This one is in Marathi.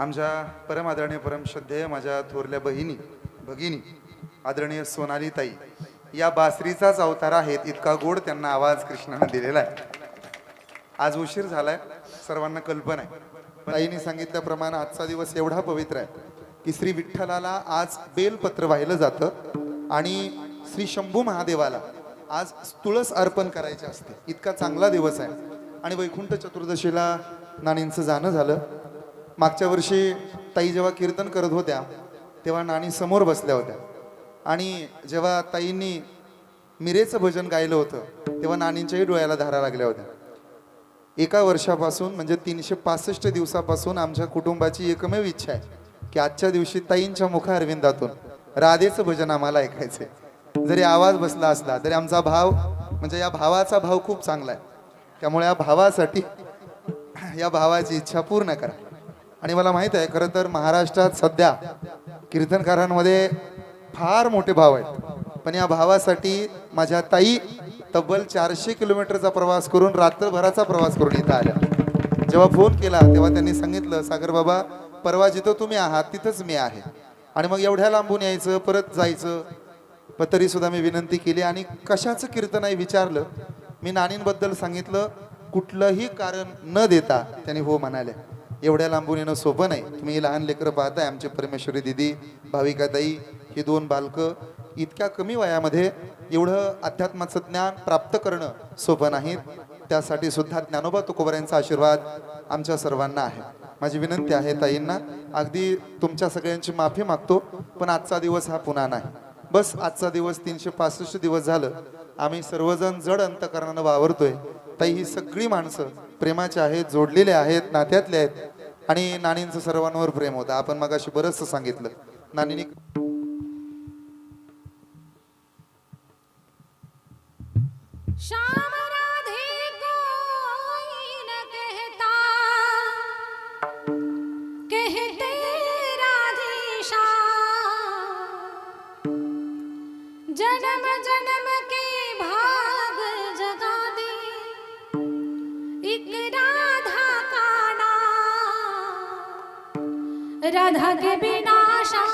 आमच्या परम आदरणीय परमश्रद्धेय माझ्या थोरल्या बहिणी भगिनी आदरणीय सोनाली ताई या बासरीचाच अवतार आहेत इतका गोड त्यांना आवाज कृष्णानं दिलेला आहे. आज उशीर झालाय सर्वांना कल्पना आहे. ताईने सांगितल्याप्रमाणे आजचा दिवस एवढा पवित्र आहे की श्री विठ्ठलाला आज बेलपत्र वाहिलं जातं आणि श्री शंभू महादेवाला आज तुळस अर्पण करायचे असते. इतका चांगला दिवस आहे. आणि वैकुंठ चतुर्दशीला नानींचं जाणं झालं. मागच्या वर्षी ताई जेव्हा कीर्तन करत होत्या तेव्हा नाणी समोर बसल्या होत्या. आणि जेव्हा ताईंनी मिरेचं भजन गायलं होतं तेव्हा नाणींच्याही डोळ्याला धारा लागल्या होत्या. एका वर्षापासून म्हणजे तीनशे पासष्ट दिवसापासून आमच्या कुटुंबाची एकमेव इच्छा आहे की आजच्या दिवशी ताईंच्या मुखा अरविंदातून राधेचं भजन आम्हाला ऐकायचंय. जरी आवाज बसला असला तरी आमचा भाव म्हणजे या भावाचा भाव खूप चांगला आहे. त्यामुळे या भावासाठी या भावाची इच्छा पूर्ण करा. आणि मला माहीत आहे खरं तर महाराष्ट्रात सध्या कीर्तनकारांमध्ये फार मोठे भाव आहेत. पण या भावासाठी माझ्या ताई तब्बल चारशे किलोमीटरचा प्रवास करून रात्रभराचा प्रवास करून इथं आल्या. जेव्हा फोन केला तेव्हा त्यांनी सांगितलं सागर बाबा परवा जिथं तुम्ही आहात तिथंच मी आहे. आणि मग एवढ्या लांबून यायचं परत जायचं. पण तरीसुद्धा मी विनंती केली आणि कशाचं कीर्तन आहे विचारलं. मी नानींबद्दल सांगितलं कुठलंही कारण न देता त्यांनी हो म्हणाल्या. एवढ्या लांबून येणं सोपं नाही. तुम्ही लहान लेकरं पाहताय आमचे परमेश्वरी दिदी भाविकाताई ही दोन बालकं इतक्या कमी वयामध्ये एवढं अध्यात्माचं ज्ञान प्राप्त करणं सोपं नाही. त्यासाठी सुद्धा ज्ञानोबा तुकोबर यांचा आशीर्वाद आमच्या सर्वांना आहे. माझी विनंती आहे ताईंना अगदी तुमच्या सगळ्यांची माफी मागतो पण आजचा दिवस हा पुन्हा नाही. बस आजचा दिवस तीनशे पासष्ट दिवस झालं आम्ही सर्वजण जड अंतकरणानं वावरतोय. ताई ही सगळी माणसं प्रेमाचे आहेत जोडलेले आहेत नात्यातले आहेत. आणि नाणींचं सर्वांवर प्रेम होतं. आपण मग अशी बरंचसं सांगितलं. नानीने রাধাকে বিনাশা